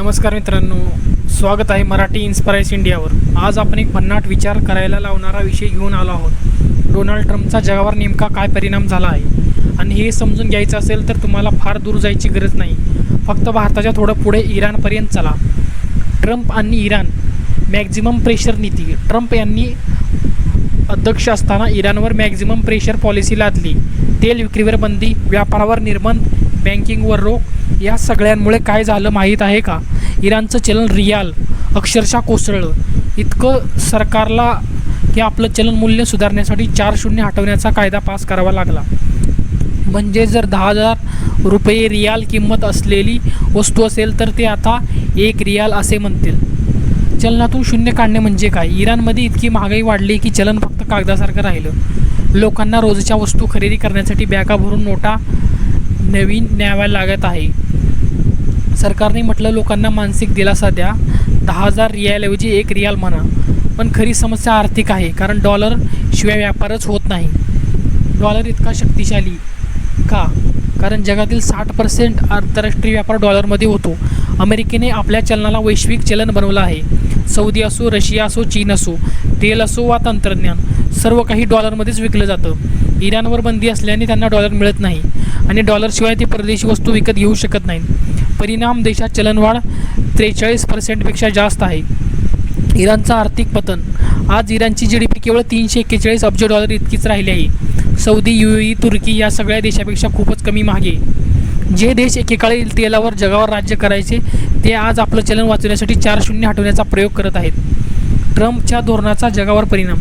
नमस्कार मित्रांनो स्वागत आहे मराठी इन्स्पायर्स इंडियावर आज आपण एक भन्नाट विचार करायला लावणारा विषय घेऊन आलो आहोत. डोनाल्ड ट्रम्पचा जगावर नेमका काय परिणाम झाला आहे? आणि हे समजून घ्यायचं असेल तर तुम्हाला फार दूर जायची गरज नाही. फक्त भारताच्या थोडं पुढे इराणपर्यंत चला. ट्रम्प आणि इराण मॅक्झिमम प्रेशर नीती. ट्रम्प यांनी अध्यक्ष असताना इराणवर मॅक्झिमम प्रेशर पॉलिसी लादली. तेल विक्रीवर बंदी व्यापारावर निर्बंध बँकिंगवर रोख या सगळ्यांमुळे काय झालं माहीत आहे का? इराणचं चलन रियाल अक्षरशः कोसळलं. इतकं सरकारला की आपलं चलन मूल्य सुधारण्यासाठी चार शून्य हटवण्याचा कायदा पास करावा लागला. म्हणजे जर दहा हजार रुपये रियाल किंमत असलेली वस्तू असेल तर ते आता एक रियाल असे म्हणतील. चलनातून शून्य काढणे म्हणजे काय? इराणमध्ये इतकी महागाई वाढली की चलन फक्त कागदासारखं राहिलं. लोकांना रोजच्या वस्तू खरेदी करण्यासाठी बॅगा भरून नोटा नवीन न्याव्या लागत आहे. सरकारने म्हटलं लोकांना मानसिक दिलासा द्या. दहा हजार रियालऐवजी एक रियाल म्हणा. पण खरी समस्या आर्थिक आहे कारण डॉलर शिवाय व्यापारच होत नाही. डॉलर इतका शक्तिशाली का? कारण जगातील साठ पर्सेंट आंतरराष्ट्रीय व्यापार डॉलरमध्ये होतो. अमेरिकेने आपल्या चलनाला वैश्विक चलन बनवलं आहे. सौदी असो रशिया असो चीन असो तेल असो वा तंत्रज्ञान सर्व काही डॉलरमध्येच विकलं जातं. इराणवर बंदी असल्याने त्यांना डॉलर मिळत नाही. आणि डॉलरशिवाय ते परदेशी वस्तू विकत घेऊ शकत नाहीत. परिणाम देशात चलनवाढ त्रेचाळीस पर्सेंटपेक्षा जास्त आहे. इराणचं आर्थिक पतन. आज इराणची जी डी पी केवळ तीनशे एक्केचाळीस अब्ज डॉलर इतकीच राहिली आहे. सौदी यू ई तुर्की या सगळ्या देशापेक्षा खूपच कमी मागे. जे देश एकेकाळी तेलावर जगावर राज्य करायचे ते आज आपलं चलन वाचवण्यासाठी चार शून्य हटवण्याचा प्रयोग करत आहेत. ट्रम्पच्या धोरणाचा जगावर परिणाम.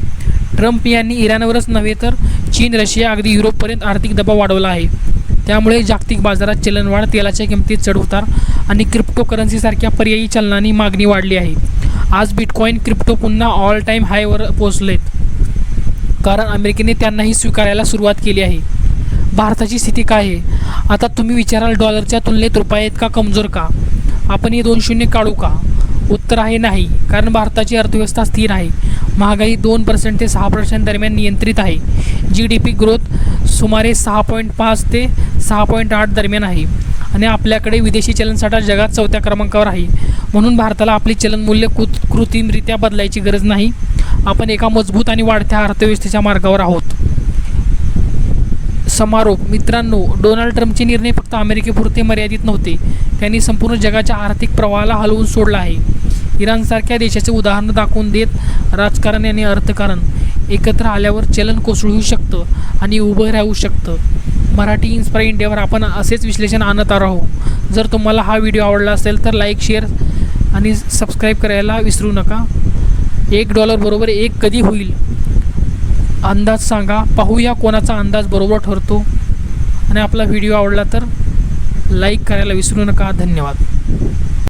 ट्रम्प यांनी इराणवरच नव्हे तर चीन रशिया अगदी युरोपपर्यंत आर्थिक दबाव वाढवला आहे. त्यामुळे जागतिक बाजारात चलनवाढ तेलाच्या किमतीत चढउतार आणि क्रिप्टोकरन्सीसारख्या पर्यायी चलनांनी मागणी वाढली आहे. आज बिटकॉईन क्रिप्टो पुन्हा ऑल टाईम हायवर पोचलेत कारण अमेरिकेने त्यांनाही स्वीकारायला सुरुवात केली आहे. भारताची स्थिती काय आहे? आता तुम्ही विचाराल डॉलरच्या तुलनेत रुपया इतका कमजोर का? आपण हे दोन शून्य काढू का? उत्तर आहे नाही कारण भारताची अर्थव्यवस्था स्थिर आहे. महागाई दोन पर्सेंट ते सहा पर्सेंट दरम्यान नियंत्रित आहे. जी डी पी ग्रोथ सुमारे सहा पॉईंट पाच ते सहा पॉईंट आठ दरम्यान आहे. आणि आपल्याकडे विदेशी चलनसाठा जगात चौथ्या क्रमांकावर आहे. म्हणून भारताला आपली चलनमूल्य कृत कृत्रिमरित्या बदलायची गरज नाही. आपण एका मजबूत आणि वाढत्या अर्थव्यवस्थेच्या मार्गावर आहोत. समारोप. मित्रांनो डोनाल्ड ट्रम्पचे निर्णय फक्त अमेरिकेपुरते मर्यादित नव्हते. त्यांनी संपूर्ण जगाच्या आर्थिक प्रवाहाला हलवून सोडला आहे. इराणसारख्या देशाचे उदाहरण दाखवून देत राजकारण आणि अर्थकारण एकत्र आल्यावर चलन कोसळू शकतं आणि उभं राहू शकतं. मराठी इन्स्पायर इंडियावर आपण असेच विश्लेषण आणत आहोत जर तुम्हाला हा व्हिडिओ आवडला असेल तर लाईक शेअर आणि सबस्क्राईब करायला विसरू नका. एक डॉलर बरोबर एक कधी होईल? अंदाज सांगा. पाहूया कोणाचा अंदाज बरोबर ठरतो. आणि आपला व्हिडिओ आवडला तर लाईक करायला विसरू नका. धन्यवाद.